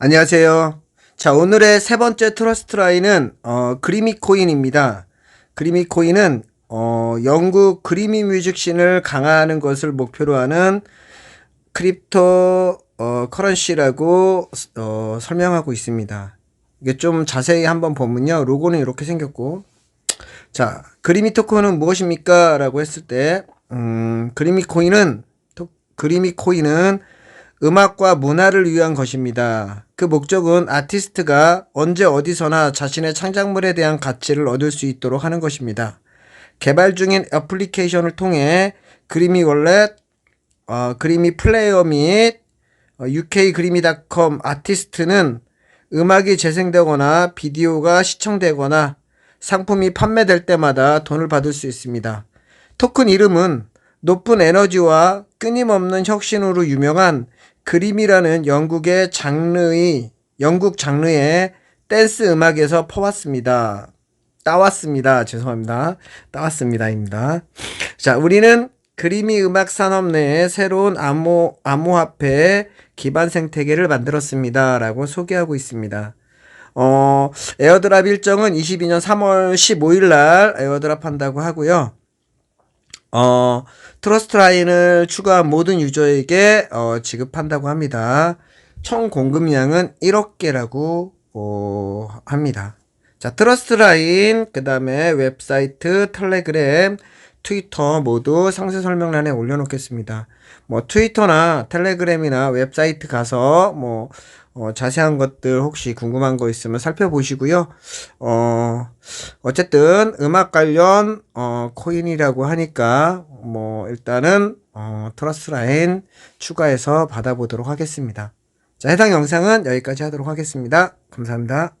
안녕하세요. 자, 오늘의 세 번째 트러스트 라인은, 어, 그리미 코인입니다. 그리미 코인은, 어, 영국 그리미 뮤직씬을 강화하는 것을 목표로 하는 크립토, 어, 커런시라고, 어, 설명하고 있습니다. 이게 좀 자세히 한번 보면요. 로고는 이렇게 생겼고, 자, 그리미 토큰은 무엇입니까? 라고 했을 때, 음, 그리미 코인은, 토- 그리미 코인은 음악과 문화를 위한 것입니다. 그 목적은 아티스트가 언제 어디서나 자신의 창작물에 대한 가치를 얻을 수 있도록 하는 것입니다. 개발 중인 애플리케이션을 통해 그리미 월렛, 어, 그리미 플레이어 및 어, uk그리미닷컴 아티스트는 음악이 재생되거나 비디오가 시청되거나 상품이 판매될 때마다 돈을 받을 수 있습니다. 토큰 이름은 높은 에너지와 끊임없는 혁신으로 유명한 그림이라는 영국의 장르의 영국 장르의 댄스 음악에서 퍼왔습니다. 따왔습니다. 죄송합니다. 따왔습니다입니다. 자, 우리는 그림이 음악 산업 내에 새로운 암호 암호화폐 기반 생태계를 만들었습니다. 라고 소개하고 있습니다. 어, 에어드랍 일정은 22년 3월 15일 날 에어드랍 한다고 하고요. 어, 트러스트 라인을 추가한 모든 유저에게 어, 지급한다고 합니다. 총 공급량은 1억 개라고 어, 합니다. 자, 트러스트 라인, 그 다음에 웹사이트, 텔레그램, 트위터 모두 상세 설명란에 올려놓겠습니다. 뭐 트위터나 텔레그램이나 웹사이트 가서 뭐 어, 자세한 것들 혹시 궁금한 거 있으면 살펴보시고요. 어, 어쨌든 음악 관련 어, 코인이라고 하니까 뭐 일단은 어, 트러스 라인 추가해서 받아보도록 하겠습니다. 자, 해당 영상은 여기까지 하도록 하겠습니다. 감사합니다.